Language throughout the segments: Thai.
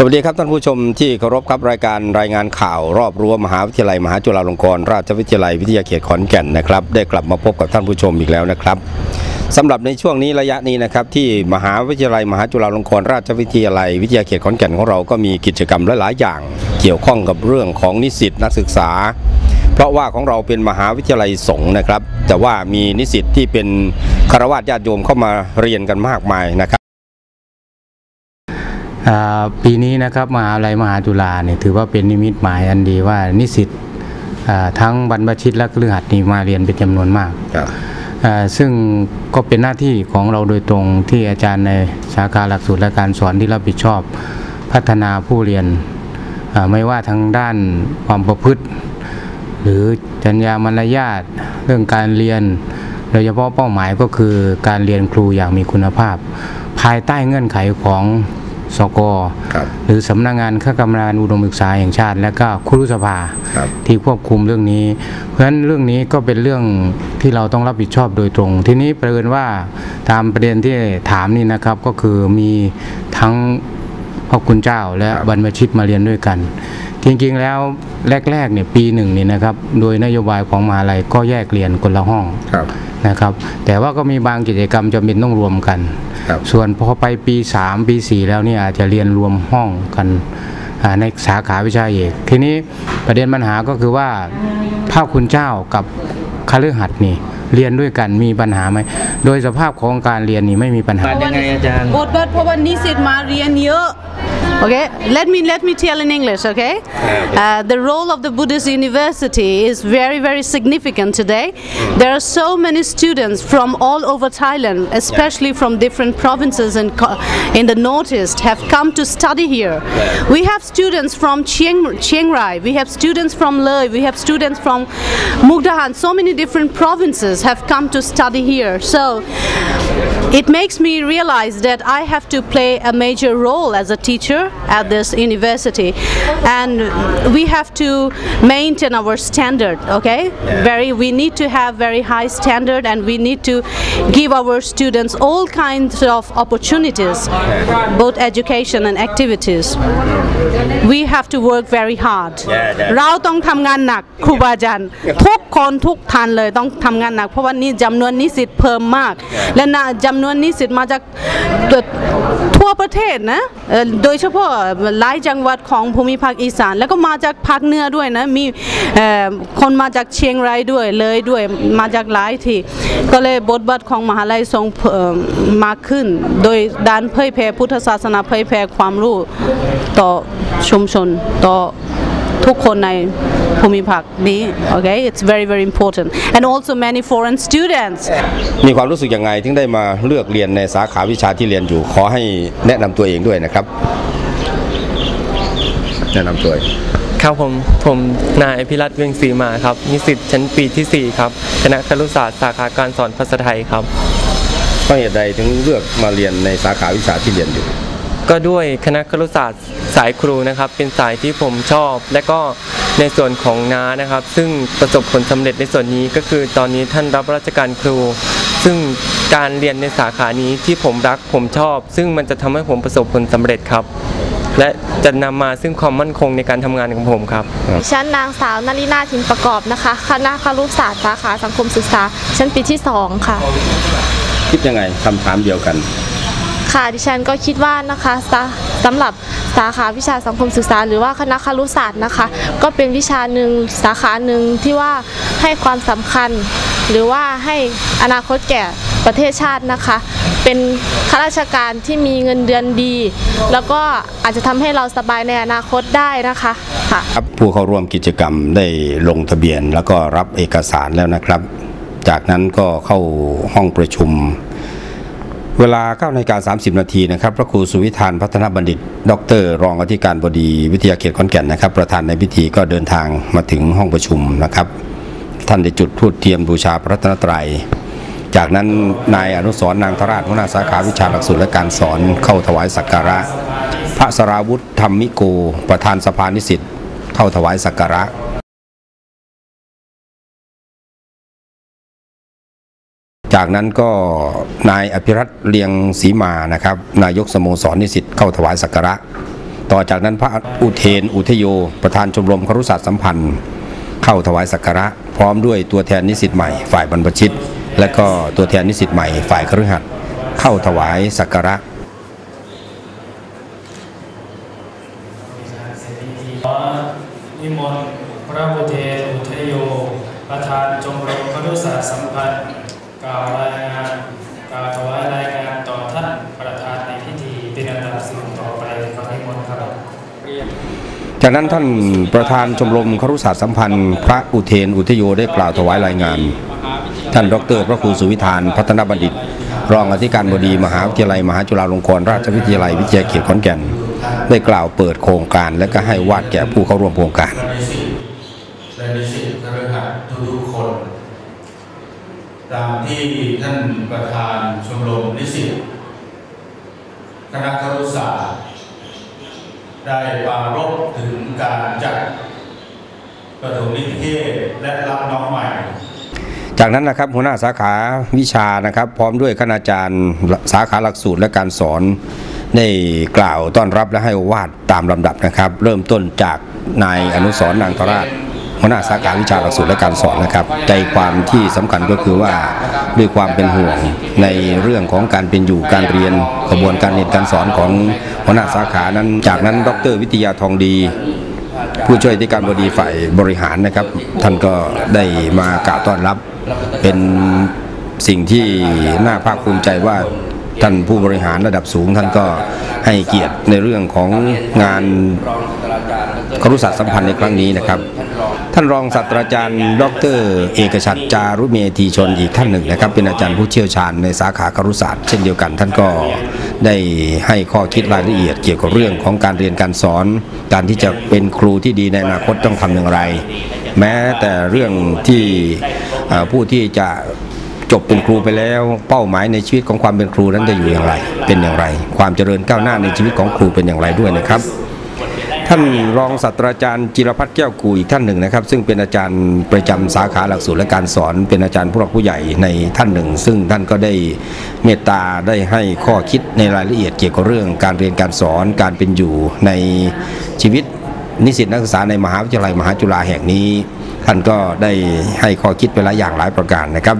สวัสดีครับท่านผู้ชมที่เคารพครับรายการรายงานข่าวรอบรั้วมหาวิทยาลัยมหาจุฬาลงกรณราชวิทยาลัยวิทยาเขตขอนแก่นนะครับ ได้กลับมาพบกับท่านผู้ชมอีกแล้วนะครับสำหรับในช่วงนี้ระยะนี้นะครับที่มหาวิทยาลัยมหาจุฬาลงกรณราชวิทยาลัยวิทยาเขตขอนแก่นของเราก็มีกิจกรรมหลายๆอย่าง เกี่ยวข้องกับเรื่องของนิสิตนักศึกษา เพราะว่าของเราเป็นมหาวิทยาลัยสงฆ์นะครับ แต่ว่ามีนิสิตที่เป็นคารวะญาติโยมเข้ามาเรียนกันมากมายนะครับ ปีนี้นะครับมหาวิทยาลัยมหาจุฬาเนี่ยถือว่าเป็นนิมิตหมายอันดีว่านิสิตอ่าทั้งบรรพชิตและเครือขัดนี่มาเรียนเป็นจำนวนมากอ่าซึ่งก็เป็นหน้าที่ของเราโดยตรงที่อาจารย์ในสาขาหลักสูตรและการสอนที่รับผิดชอบ พัฒนาผู้เรียนอ่าไม่ว่าทางด้านความประพฤติ หรือจรรยามารยาทเรื่องการเรียน โดยเฉพาะเป้าหมายก็คือการเรียนครูอย่างมีคุณภาพ ภายใต้เงื่อนไขของ สกครับหรือสำนักงานข้ากรรมการอุดมศึกษาแห่งชาติ และก็ครุสภาครับที่ควบคุมเรื่องนี้ เพราะฉะนั้นเรื่องนี้ก็เป็นเรื่องที่เราต้องรับผิดชอบโดยตรง ทีนี้ประเด็นว่าตามประเด็นที่ถามนี่นะครับก็คือมีทั้งพ่อคุณเจ้าและครับบรรพชิตมาเรียนด้วยกัน จริงๆแล้วแรกๆเนี่ยปีหนึ่งนี่นะครับ โดยนโยบายของมหาลัยก็แยกเรียนคนละห้องครับ นะครับ แต่ว่าก็มีบางกิจกรรมจำเป็นต้องรวมกันครับส่วนพอไปปี 3 ปี 4 แล้วเนี่ยอาจจะเรียนรวมห้องกันอ่าในสาขาวิชาเอก ทีนี้ประเด็นปัญหาก็คือว่าภาคคุณเจ้ากับคฤหัสถ์นี่เรียนด้วยกันมีปัญหาไหม โดยสภาพของการเรียนนี่ไม่มีปัญหายังไงอาจารย์บทบาทเพราะว่านิสิตมาเรียนเยอะ Okay, let me let me tell in English. Okay, uh, the role of the Buddhist University is very very significant today. There are so many students from all over Thailand, especially from different provinces in in the northeast, have come to study here. We have students from Chiang Chiang Rai, we have students from Loi, we have students from Mukdahan. So many different provinces have come to study here. So it makes me realize that I have to play a major role as a teacher at this university and we have to maintain our standard okay very we need to have very high standard and we need to give our students all kinds of opportunities both education and activities we have to work very hard เราต้องทำงานหนักครูบาอาจารย์ทุกคนทุกท่านเลยต้องทำงานหนัก เพราะว่านี่จำนวนนิสิตเพิ่มมาก และนะจำนวนนิสิตมาจากทั่วประเทศนะเอ่อโดยเฉพาะ หลายจังหวัดของภูมิภาคอีสาน แล้วก็มาจากภาคเหนือด้วยนะมีคนมาจากเชียงรายด้วยเลยด้วยมาจากหลายที่ก็เลยบทบาทของมหาลัยทรงมากขึ้น โดยด้านเผยแผ่พุทธศาสนาเผยแผ่ความรู้ต่อชุมชนต่อทุกคนในภูมิภาคนี้ okay it's very very important and also many foreign students มีความรู้สึกยังไงถึงได้มาเลือกเรียนในสาขาวิชาที่เรียนอยู่ ขอให้แนะนำตัวเองด้วยนะครับ แนะนำตัวเองครับผมผมนายอภิรัตน์เวียงศรีมาครับ นิสิตชั้นปีที่ 4 ครับคณะครุศาสตร์สาขาการสอนภาษาไทยครับเพราะเหตุใดถึงเลือกมาเรียนในสาขาวิชาที่เรียนอยู่ ก็ด้วยคณะครุศาสตร์สายครูนะครับ เป็นสายที่ผมชอบ และก็ในส่วนของน้านะครับ ซึ่งประสบผลสำเร็จในส่วนนี้ก็คือตอนนี้ท่านรับราชการครู ซึ่งการเรียนในสาขานี้ที่ผมรักผมชอบ ซึ่งมันจะทำให้ผมประสบผลสำเร็จครับ และจะนำมาซึ่งความมั่นคงในการทำงานของผมครับชั้นนางสาวนารินาทินประกอบนะคะ คณะครุศาสตร์สาขาสังคมศึกษา ชั้นปีที่ 2 ค่ะ คิดยังไงคำถามเดียวกัน ค่ะดิฉันก็คิดว่านะคะสาสำหรับสาขาวิชาสังคมศึกษา หรือว่าคณะครุศาสตร์นะคะ ก็เป็นวิชาหนึ่งสาขาหนึ่งที่ว่าให้ความสำคัญ หรือว่าให้อนาคตแก่ประเทศชาตินะคะ เป็นข้าราชการที่มีเงินเดือนดี แล้วก็อาจจะทำให้เราสบายในอนาคตได้นะคะค่ะผู้เข้าร่วมกิจกรรมได้ลงทะเบียน แล้วก็รับเอกสารแล้วนะครับ จากนั้นก็เข้าห้องประชุม เวลา9นาฬิกา30 นาทีนะครับ พระครูสุวิธานพัฒนบัณฑิต ดร รองอธิการบดีวิทยาเขตขอนแก่นนะครับ ประธานในพิธีก็เดินทางมาถึงห้องประชุมนะครับ ท่านได้จุดธูปเทียมบูชาพระรัตนตรัย จากนั้นนายอนุสรนางทราชหัวหน้าสาขาวิชาหลักสูตรและการสอนเข้าถวายสักการะ พระสราวุธธรรมิโก ประธานสภานิสิตเข้าถวายสักการะจากนั้นก็นายอภิรัตเลียงศรีมานะครับ นายกสโมสรนิสิตเข้าถวายสักการะ ต่อจากนั้นพระอุเทนอุทโย ประธานชมรมครุศาสตร์สัมพันธ์ เข้าถวายสักการะ พร้อมด้วยตัวแทนนิสิตใหม่ฝ่ายบรรพชิต และก็ตัวแทนนิสิตใหม่ฝ่ายคฤหัสถ์เข้าถวายสักการะขอนิมนต์พระบุเทนอุทยโย ประธานชมรมครุศาสตร์สัมพันธ์กล่าวรายงานกล่าวถวายรายงานต่อท่านประธานในพิธีเป็นอันดับสิ่งต่อไปขอนิมนต์ครับจากนั้นท่านประธานชมรมครุศาสตร์สัมพันธ์ พระอุเทนอุทโยได้กล่าวถวายรายงาน ท่านดร พระครูสุวิธานพัฒนบัณฑิต รองอธิการบดีมหาวิทยาลัย มหาจุฬาลงกรณราชวิทยาลัยวิทยาเขตขอนแก่น ได้กล่าวเปิดโครงการและก็ให้วาดแก่ผู้เข้าร่วมโครงการนิสิตและนิสิตคฤหัสถ์ทุกๆคน ตามที่ท่านประธานชมรมนิสิตคณะครุศาสตร์ได้ปรารภถึงการจัดประถมนิเทศและรับน้องใหม่ จากนั้นนะครับหัวหน้าสาขาวิชานะครับ พร้อมด้วยคณาจารย์สาขาหลักสูตรและการสอนได้กล่าวต้อนรับและให้วาดตามลำดับนะครับ เริ่มต้นจากนายอนุสรนางทราชหัวหน้าสาขาวิชาหลักสูตรและการสอนนะครับ ใจความที่สำคัญก็คือว่าด้วยความเป็นห่วงในเรื่องของการเป็นอยู่การเรียนกระบวนการเรียนการสอนของหัวหน้าสาขานั้น จากนั้น ดร วิทยาทองดี ผู้ช่วยที่การบดีฝ่ายบริหารนะครับ ท่านก็ได้มากล่าวต้อนรับเป็นสิ่งที่น่าภาคภูมิใจว่าท่านผู้บริหารระดับสูงท่านก็ให้เกียรติในเรื่องของงานครุศาสตร์สัมพันธ์ในครั้งนี้นะครับ ท่านรองศาสตราจารย์ ดร เอกชัดจารุเมธีชนอีกท่านหนึ่งนะครับ เป็นอาจารย์ผู้เชี่ยวชาญในสาขาครุศาสตร์เช่นเดียวกัน ท่านก็ ได้ให้ข้อคิดรายละเอียดเกี่ยวกับเรื่องของการเรียนการสอน การที่จะเป็นครูที่ดีในอนาคตต้องทำอย่างไร แม้แต่เรื่องที่ผู้ที่จะจบเป็นครูไปแล้วเป้าหมายในชีวิตของความเป็นครูนั้นจะอยู่อย่างไร เป็นอย่างไร ความเจริญก้าวหน้าในชีวิตของครูเป็นอย่างไรด้วยนะครับ ท่านรองศาสตราจารย์จิรพัฒน์แก้วกูอีกท่านหนึ่งนะครับ ซึ่งเป็นอาจารย์ประจำสาขาหลักสูตรและการสอน เป็นอาจารย์ผู้หลักผู้ใหญ่ในท่านหนึ่ง ซึ่งท่านก็ได้เมตตาได้ให้ข้อคิดในรายละเอียดเกี่ยวกับเรื่องการเรียนการสอนการเป็นอยู่ในชีวิตนิสิตนักศึกษาในมหาวิทยาลัยมหาจุฬาแห่งนี้ ท่านก็ได้ให้ข้อคิดไปหลายอย่างหลายประการนะครับ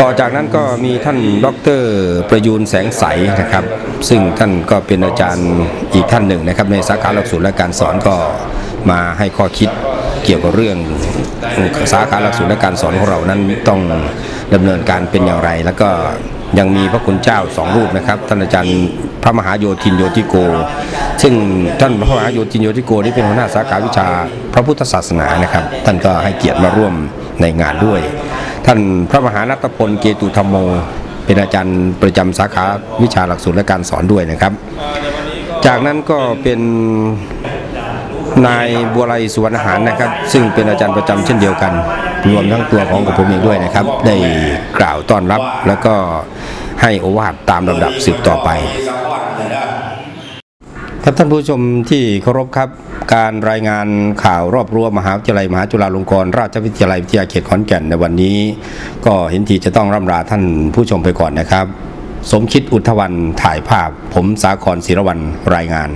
ต่อจากนั้นก็มีท่านดรประยูนแสงใสนะครับ ซึ่งท่านก็เป็นอาจารย์อีกท่านหนึ่งนะครับ ในสาขาหลักสูตรและการสอนก็มาให้ข้อคิดเกี่ยวกับเรื่องสาขาหลักสูตรและการสอนของเรานั้นต้องดำเนินการเป็นอย่างไร แล้วก็ยังมีพระคุณเจ้าสองรูปนะครับท่านอาจารย์พระมหาโยธินโยธิโก ซึ่งท่านพระมหาโยธินโยธิโกนี่เป็นหัวหน้าสาขาวิชาพระพุทธศาสนานะครับ ท่านก็ให้เกียรติมาร่วมในงานด้วย ท่านพระมหานัตพลเกตุธรรมโม เป็นอาจารย์ประจำสาขาวิชาหลักสูตรและการสอนด้วยนะครับ จากนั้นก็เป็นนายบัวไลสุวรรณหารนะครับ ซึ่งเป็นอาจารย์ประจำเช่นเดียวกัน รวมทั้งตัวของผมเองด้วยนะครับ ได้กล่าวต้อนรับแล้วก็ให้โอวาทตามลำดับสืบต่อไป ครับท่านผู้ชมที่เคารพครับ การรายงานข่าวรอบรั้วมหาวิทยาลัยมหาจุฬาลงกรณราชวิทยาลัยวิทยาเขตขอนแก่นในวันนี้ ก็เห็นทีจะต้องร่ำลาท่านผู้ชมไปก่อนนะครับ สมคิดอุทวันถ่ายภาพ ผมสาครศิรวันรายงาน